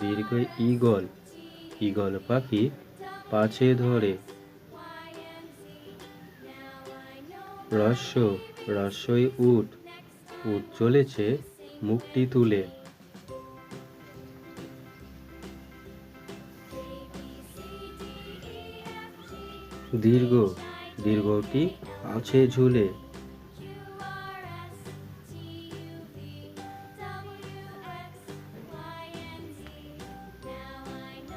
দীর্ঘই eagle eagle পাখি পাছে ধরে। রস্য রস্যই উট উট চলেছে মুখটি তুলে। দীর্ঘ, দীর্ঘটি আছে ঝুলে।